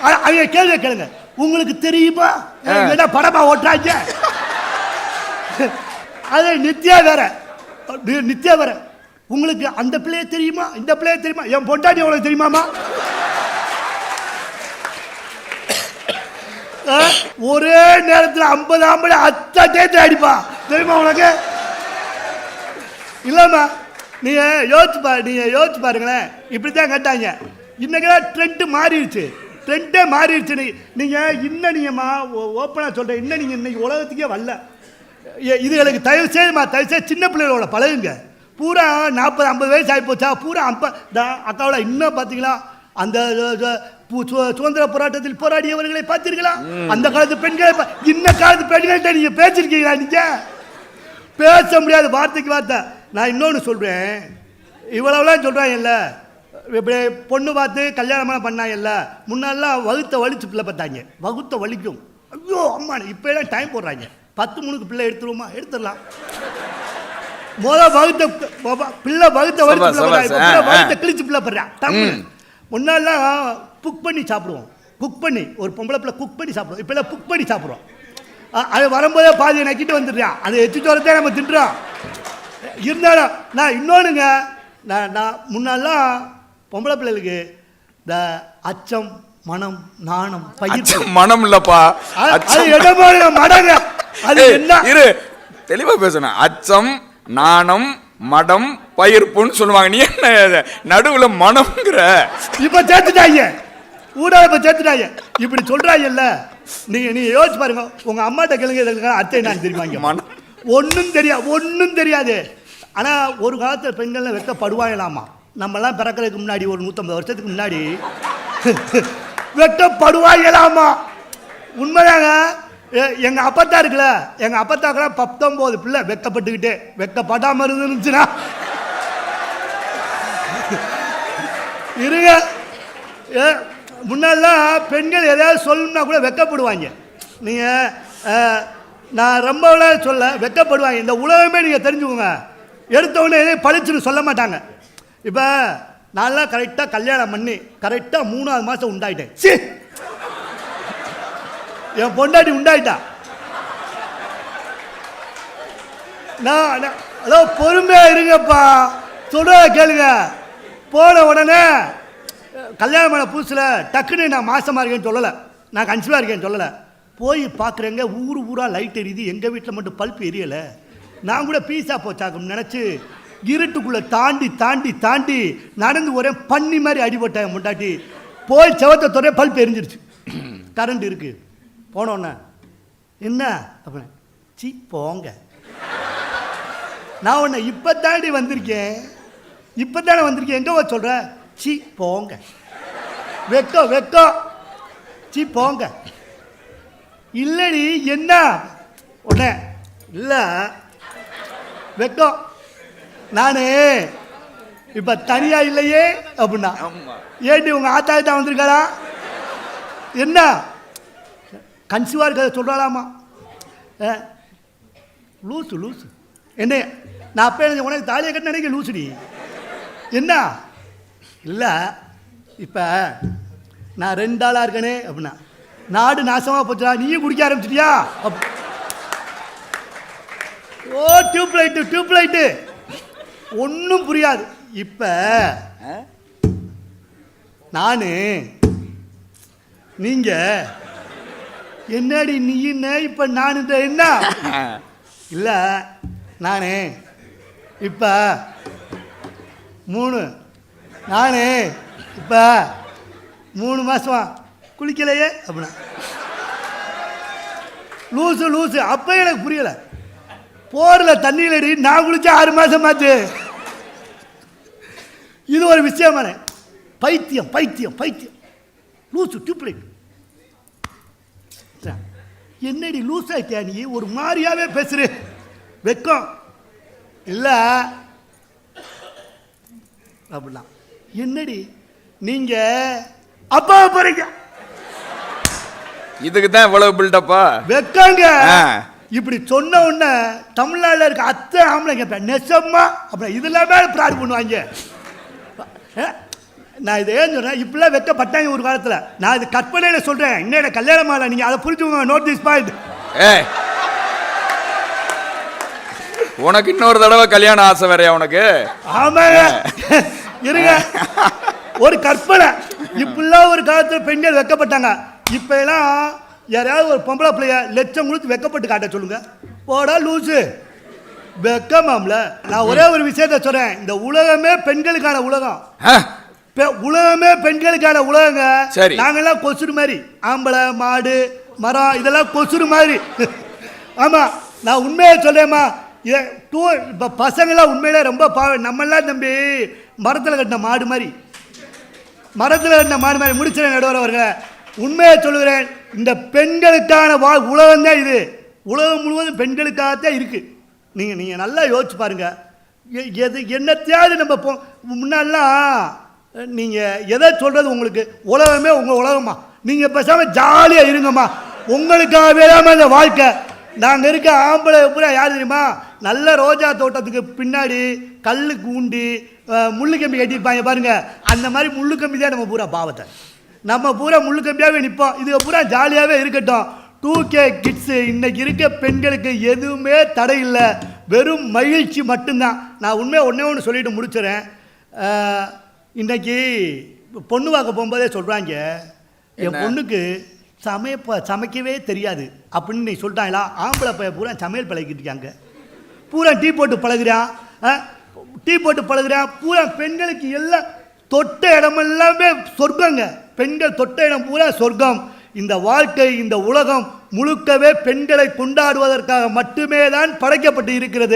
அவங்க கேள்வி கேளுங்க. உங்களுக்கு தெரியுமா? என்ன படமா ஓட்டுறாங்க? அது நித்யா வேற. நி- நித்யா வேற. உங்களுக்கு அந்த பிள்ளைய தெரியுமா? இந்த பிள்ளைய தெரியுமா? என் பொண்டாட்டி உனக்கு தெரியுமாமா? ஒரே நேரத்தில் ஐம்பது ஆம்பளை அத்தட்டே அடிப்பா. தெரியுமா உனக்கு? இல்லம்மா நீங்க யோசிச்சு பா நீங்க யோசிச்சு பாருங்களேன். இப்படி தான் கேட்டாங்க. இன்னைக்கெல்லாம் ட்ரெண்ட் மாறிடுச்சு. ட்ரெண்டே மாறிடுச்சு நீ நீங்க இன்னும் நீங்கம்மா ஓப்பனாக சொல்றேன். இன்னும் நீங்க இன்னைக்கு உலகத்துக்கே வரல. எ- இதுகளுக்கு தயவு செய்யுமா தயவு செய்து சின்ன பிள்ளைகளோட பழகுங்க. பூரா நாற்பது ஐம்பது வயசு ஆகி போச்சா? பூரா ஐம்ப அக்காவோட இன்னும் பார்த்தீங்களா அந்த சுதந்திர போராட்டத்தில் போராடியவர்களை பார்த்தீர்களா அந்த காலத்து பெண்களை இந்த காலத்து பெண்கள்கிட்ட நீங்க பேசிருக்கீங்களா நீங்க? பேச முடியாத வார்த்தைக்கு வார்த்தை. நான் இன்னொன்று சொல்கிறேன் இவ்வளவுலாம் சொல்கிறாங்கல்ல இப்படி பொண்ணு பார்த்து கல்யாணம் பண்ணாங்கல்ல முன்னாடிலாம் வகுத்த வலிச்சு பிள்ளை பார்த்தாங்க. வகுத்த வலிக்கும். ஐயோ அம்மா இப்போ எல்லாம் டைம் போடுறாங்க. பத்து மூணுக்கு பிள்ளை எடுத்துருவோமா? எடுத்துடலாம். முத வகுத்த பிள்ளை வகுத்த வகுத்த. கிழிச்சு பிள்ளை படுறான் முன்னாடிலாம் குக் பண்ணி சாப்பிடுவோம். குக் பண்ணி ஒரு பொம்பளை பிள்ளை குக் பண்ணி சாப்பிடுவோம். இப்போ எல்லாம் குக் பண்ணி சாப்பிடுவோம் அ- அது வரும்போதே பாதியை நக்கிட்டு வந்துடுறான் அதை எச்சிட்டு வரதே நம்ம திட்டுறோம் இருந்தாலும் நான் இன்னொன்றுங்க நான் நான் முன்னாலாம் பொம்பளை பிள்ளைகளுக்கு இந்த அச்சம் மனம் நாணம் பயிர் மனம் இல்லப்பா. மடங்க? அது என்ன? இரு. தெளிவா பேசணும் அச்சம் நாணம் மடம் பயிர்ப்புன்னு சொல்லுவாங்க. நீ என்ன? நடுவுல மனம்ங்கிற. இப்ப சேர்த்துட்டாங்க. ஊடால இப்ப சேர்த்துட்டாங்க. இப்படி சொல்றாங்கல்ல. நீங்க நீங்க யோசிச்சு பாருங்க. உங்க அம்மாட்ட கேளுங்க அத்தை நான் தெரியுமாங்க. மனம். ஒன்றும் தெரியாது ஒன்றும் தெரியாது. ஆனா ஒரு காலத்துல பெண்கள் வெட்டப்படுவாங்களாமா நம்மலாம் பிறக்கிறதுக்கு முன்னாடி ஒரு நூற்றம்பது வருஷத்துக்கு முன்னாடி வெட்டப்படுவாங்களாமா உண்மைதாங்க. எங்கள் அப்பத்தா இருக்குல்ல எங்கள் அப்பத்தாக்கெல்லாம் பத்தொம்போது பிள்ளை வெக்கப்பட்டுக்கிட்டே வெக்கப்படாமல் இருந்துச்சுன்னா. இருங்க. ஏ, முன்னெல்லாம் பெண்கள் எதாவது சொல்லணும்னா கூட வெக்கப்படுவாங்க. நீங்கள் நான் ரொம்பலாம் சொல்ல வெக்கப்படுவாங்க. இந்த உலகமே நீங்கள் தெரிஞ்சுக்கோங்க. எடுத்தவொடனே எதையும் பழிச்சுன்னு சொல்ல மாட்டாங்க. இப்போ நான்லாம் கரெக்டாக கல்யாணம் பண்ணி கரெக்டாக மூணாவது மாதம் உண்டாயிட்டேன். சி! என் பொண்டாட்டி உண்டாயிட்டா. நான் நான்- அதோ இருங்கப்பா. சொல்றத கேளுங்க. போன உடனே கல்யாணம் பண்ண புதுசில் டக்குன்னு நான் மாசமாக இருக்கேன்னு சொல்லலை. நான் கன்சிவாக இருக்கேன்னு சொல்லலை. போய் பார்க்குறேங்க ஊர் ஊராக லைட் எரியுது. எங்கள் வீட்டில் மட்டும் பல்ப் எரியலை. நான் கூட பீஸா போச்சாக்கும் நினச்சி இருட்டுக்குள்ளே தாண்டி தாண்டி தாண்டி நடந்து ஒரே பண்ணி மாதிரி அடிபட்டேன் முண்டாட்டி. போய் செவத்தை துறை பல்ப் எரிஞ்சிருச்சு. கரண்ட் இருக்கு. போனோன்னே என்ன? அப்படின்னு சி போங்க. நான் உன்னை இப்போ தாண்டி வந்திருக்கேன். இப்போ தானே வந்திருக்கேன். எங்கே போய் சொல்கிற சி போங்க. வெக்கோ வெக்கோ. சி போங்க. இல்லடி என்ன? உடனே இல்லை. வெக்கோ. நான். இப்போ தனியாக இல்லையே அப்படின்னா. ஆமா. ஏண்டி உங்கள் ஆத்தா தான் வந்திருக்காளா என்ன? கன்சீவாக இருக்கிறத சொல்கிறாளாமா லூசு லூசு. என்ன நான் அப்போ எனக்கு உனக்கு தாலியை கட்ட நினைக்க லூசுடி. என்ன? இல்லை இப்போ நான் ரெண்டு ஆளாக இருக்கனே அப்படின்னா. நாடு நாசமாக போச்சுடா நீயும் குடிக்க ஆரம்பிச்சிட்டியா? ஓ டியூப் லைட்டு டியூப் லைட்டு. ஒன்றும் புரியாது. இப்போ நான் நீங்கள் என்னடி நீ என்ன? இப்போ நான் இந்த என்ன? இல்லை நான் இப்போ மூணு நான் இப்போ மூணு மாசமா குளிக்கலையே அப்படின்னா. லூசு லூசு. அப்போ எனக்கு புரியல. போரில் தண்ணியில் அடி நான் குளிச்சா ஆறு மாதம் ஆச்சு. இது ஒரு விஷயமான பைத்தியம் பைத்தியம் பைத்தியம். லூசு டியூப்லைட் என்னடி லூஸ் ஆயிட்டியா நீ? ஒரு மாதிரியாவே பேசுற. வெக்கம். இல்ல. அப்படின்னா என்னடி? நீங்க அப்பா போறீங்க. இதுக்கு தான் இவ்வளவு பில்டப்பா வெக்கங்க. இப்படி சொன்ன உடனே தமிழ்நாட்டில் இருக்க அத்தை ஆம்பளை கேட்பேன் நெசமா அப்புறம் இதெல்லாம் ப்ராடு பண்ணுவாங்க. நான் இதை ஏன் சொல்றேன்? இப்படிலாம் வைக்கப்பட்டாங்க ஒரு காலத்துல. நான் இது கற்பனையில சொல்றேன். இன்னும் கல்யாணம் ஆகல. நீங்க அதை புரிஞ்சுக்கோங்க. நோட் திஸ் பாயிண்ட் ஏய். உனக்கு இன்னொரு தடவை கல்யாணம் ஆசை வேறையா உனக்கு? ஆமாங்க இருங்க. ஒரு கற்பனை. இப்படிலாம் ஒரு காலத்துல பெண்கள் வைக்கப்பட்டாங்க இப்ப எல்லாம் யாரையாவது ஒரு பொம்பளை பிள்ளைய லட்சம் கொடுத்து வெக்கப்பட்டு காட்ட சொல்லுங்க. போடா லூசு. வெக்கமாம்ல. நான் ஒரே ஒரு விஷயத்த சொல்றேன். இந்த உலகமே பெண்களுக்கான உலகம். உலகமே பெண்களுக்கான உலகங்க. சரி. நாங்கெல்லாம் கொசுறு மாதிரி. ஆம்பளை மாடு மரம் இதெல்லாம் கொசுறு மாதிரி. ஆமா நான் உண்மையை சொல்றேம்மா. இதை டூ இப்போ பசங்களாம் உண்மையிலே ரொம்ப பாவம் நம்மெல்லாம் தம்பி மரத்தில் கட்டின மாடு மாதிரி. மரத்தில் கட்டின மாடு மாதிரி. முடிச்சிட நடுவர் அவர்களே. உண்மையை சொல்லுகிறேன். இந்த பெண்களுக்கான வா உலகம் தான் இது. உலகம் முழுவதும் பெண்களுக்காகத்தான் இருக்கு. நீங்கள் நீங்கள் நல்லா யோசிச்சு பாருங்கள் எ- எது என்னத்தையாவது நம்ம போ முன்னாடிலாம் நீங்கள் எதை சொல்கிறது உங்களுக்கு உலகமே உங்கள் உலகமா நீங்கள் பேசாமல் ஜாலியாக இருங்கம்மா. உங்களுக்காகவே தான் இந்த வாழ்க்கை. நாங்கள் இருக்க ஆம்பளை பூரா யார் தெரியுமா? நல்ல ரோஜா தோட்டத்துக்கு பின்னாடி கல்லுக்கு கூண்டி அஹ், முள்ளு கம்பி கட்டியிருப்பாங்க அந்த மாதிரி முள்ளு கம்பி தான் நம்ம பூரா பாவத்தை. நம்ம பூரா முள்ளு கம்பியாகவே நிற்போம் இது பூரா ஜாலியாகவே இருக்கட்டும். Two K kids. இன்னைக்கு இருக்க பெண்களுக்கு எதுவுமே தடை இல்லை. வெறும் மகிழ்ச்சி மட்டும்தான். நான் உண்மையாக ஒன்றே ஒன்று சொல்லிட்டு முடிச்சிடறேன் அஹ், இன்னைக்கு பொண்ணு பார்க்க போகும்போதே சொல்கிறாங்க என்? பொண்ணுக்கு சமைப்ப சமைக்கவே தெரியாது. அப்படின்னு நீ சொல்லிட்டாங்களா? ஆம்பளை பையன் பூரா சமையல் பழகிட்டு இருக்காங்க. பூரா டீ போட்டு பழகுறான்? டீ போட்டு பழகுறான். பூரா பெண்களுக்கு எல்லாம் தொட்ட இடமெல்லாமே சொர்க்கங்க. பெண்கள் தொட்ட இடம் பூரா சொர்க்கம். இந்த வாழ்க்கை இந்த உலகம் முழுக்கவே பெண்களை கொண்டாடுவதற்காக மட்டுமே தான் படைக்கப்பட்டு இருக்கிறது.